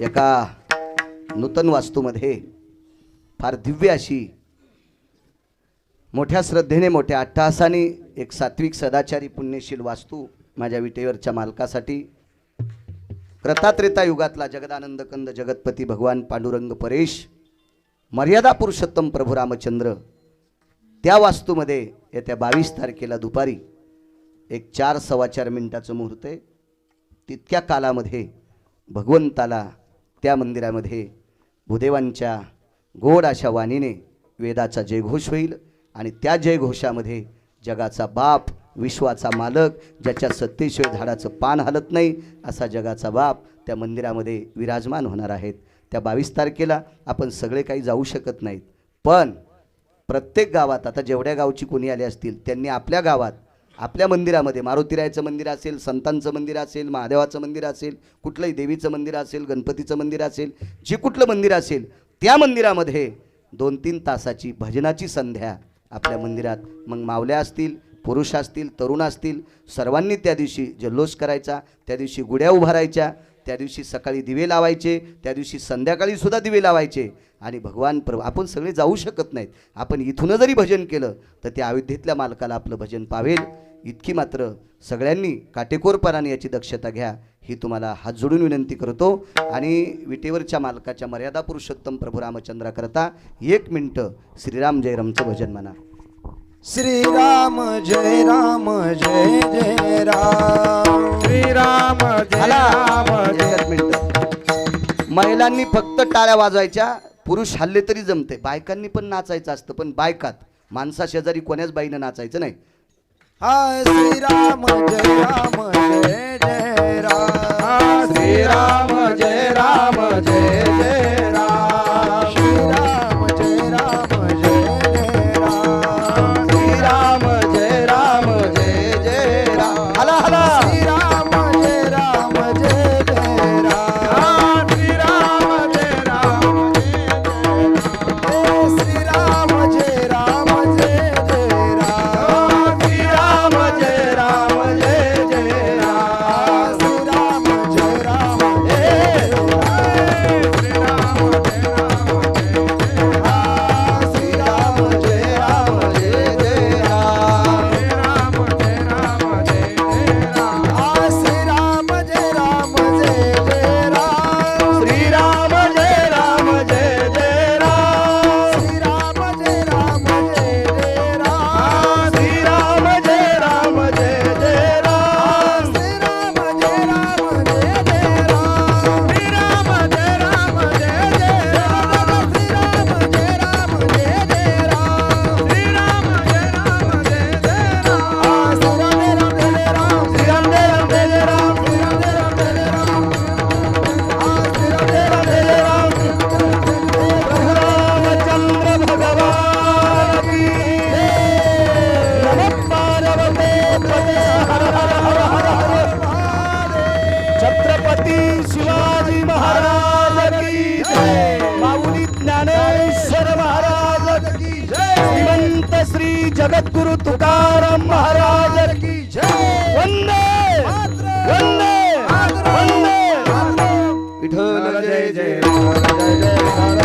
एका नूतन वास्तूमध्ये फार दिव्य अशी मोठ्या श्रद्धेने मोठ्या अट्टहासाने एक सात्विक सदाचारी पुण्यशील वास्तू माझ्या विटेवरच्या मालकासाठी रथात्रेता युगातला जगदानंद कंद जगतपती भगवान पांडुरंग परेश मर्यादा पुरुषोत्तम प्रभू रामचंद्र त्या वास्तूमध्ये येत्या बावीस तारखेला दुपारी एक चार सव्वा चार मिनिटाचं मुहूर्त आहे. तितक्या कालामध्ये भगवंताला त्या मंदिरामध्ये भूदेवांच्या गोड अशा वाणीने वेदाचा जयघोष होईल आणि त्या जयघोषामध्ये जगाचा बाप विश्वाचा मालक ज्याच्या सत्तेशिवाय झाडाचं पान हलत नाही असा जगाचा बाप त्या मंदिरामध्ये विराजमान होणार आहेत. त्या बावीस तारखेला आपण सगळे काही जाऊ शकत नाहीत. पण प्रत्येक गावात आता जेवढ्या गावची कोणी आले असतील त्यांनी आपल्या गावात आपल्या मंदिरामध्ये मारुतीरायचं मंदिर असेल संतांचं मंदिर असेल महादेवाचं मंदिर असेल कुठलंही देवीचं मंदिर असेल गणपतीचं मंदिर असेल जे कुठलं मंदिर असेल त्या मंदिरामध्ये दोन तीन तासाची भजनाची संध्या आपल्या मंदिरात. मग मावल्या असतील पुरुष असतील तरुण असतील सर्वांनी त्या दिवशी जल्लोष करायचा त्या दिवशी गुड्या उभारायच्या त्या दिवशी सकाळी दिवे लावायचे त्या दिवशी संध्याकाळी सुद्धा दिवे लावायचे. आणि भगवान प्र आपण सगळे जाऊ शकत नाहीत. आपण इथून जरी भजन केलं तर त्या अयोध्येतल्या मालकाला आपलं भजन पावेल. इतकी मात्र सगळ्यांनी काटेकोरपणाने याची दक्षता घ्या ही तुम्हाला हात जोडून विनंती करतो. आणि विटेवरच्या मालकाच्या मर्यादा पुरुषोत्तम प्रभू रामचंद्राकरता एक मिनटं श्रीराम जयरामचं भजन म्हणा. श्रीराम जय राम जय जय राम. बायकांनी फक्त टाळ्या वाजवायच्या पुरुष हल्ले तरी जमते. बायकांनी पण नाचायचं असतं पण बायकात माणसा शेजारी कोण्याच बाईनं नाचायचं नाही. हा श्रीराम जय राम. जगद्गुरु तुकाराम महाराज की जय। वंदे। वंदे। वंदे। विठ्ठल जय जय। जय जय